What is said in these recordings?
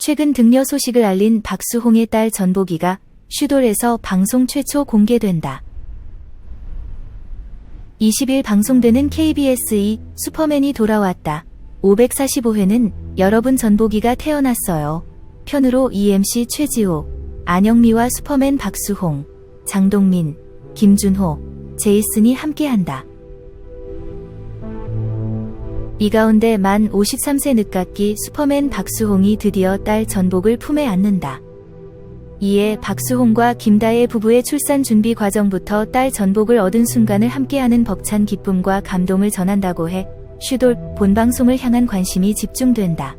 최근 등려 소식을 알린 박수홍의 딸 전보기가 슈돌에서 방송 최초 공개된다. 20일 방송되는 KBS2 슈퍼맨이 돌아왔다. 545회는 여러분 전보기가 태어났어요. 편으로 EMC 최지호, 안영미와 슈퍼맨 박수홍, 장동민, 김준호, 제이슨이 함께한다. 이 가운데 만 53세 늦깎이 슈퍼맨 박수홍이 드디어 딸 전복을 품에 안는다. 이에 박수홍과 김다혜 부부의 출산 준비 과정부터 딸 전복을 얻은 순간을 함께하는 벅찬 기쁨과 감동을 전한다고 해 슈돌 본방송을 향한 관심이 집중된다.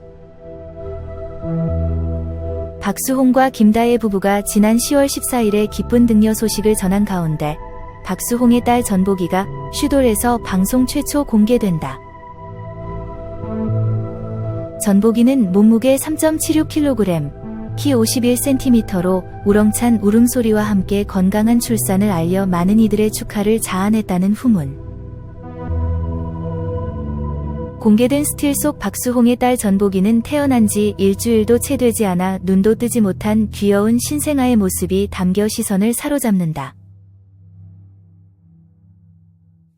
박수홍과 김다혜 부부가 지난 10월 14일에 기쁜 등려 소식을 전한 가운데 박수홍의 딸 전복이가 슈돌에서 방송 최초 공개된다. 전복이는 몸무게 3.76kg, 키 51cm로 우렁찬 울음소리와 함께 건강한 출산을 알려 많은 이들의 축하를 자아냈다는 후문. 공개된 스틸 속 박수홍의 딸 전복이는 태어난 지 일주일도 채 되지 않아 눈도 뜨지 못한 귀여운 신생아의 모습이 담겨 시선을 사로잡는다.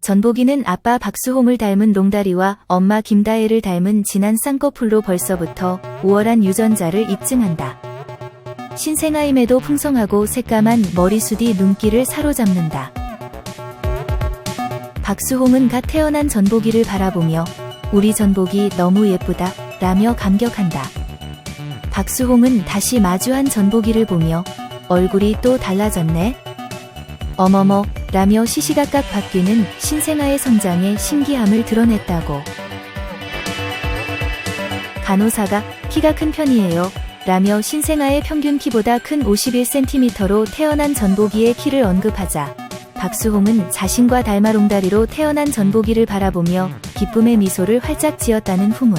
전복이는 아빠 박수홍을 닮은 농다리와 엄마 김다혜를 닮은 진한 쌍꺼풀로 벌써부터 우월한 유전자를 입증한다. 신생아임에도 풍성하고 새까만 머리숱이 눈길을 사로잡는다. 박수홍은 갓 태어난 전복이를 바라보며 우리 전복이 너무 예쁘다 라며 감격한다. 박수홍은 다시 마주한 전복이를 보며 얼굴이 또 달라졌네? 어머머 라며 시시각각 바뀌는 신생아의 성장에 신기함을 드러냈다고. 간호사가 키가 큰 편이에요. 라며 신생아의 평균 키보다 큰 51cm로 태어난 전보기의 키를 언급하자 박수홍은 자신과 닮아롱다리로 태어난 전보기를 바라보며 기쁨의 미소를 활짝 지었다는 후문.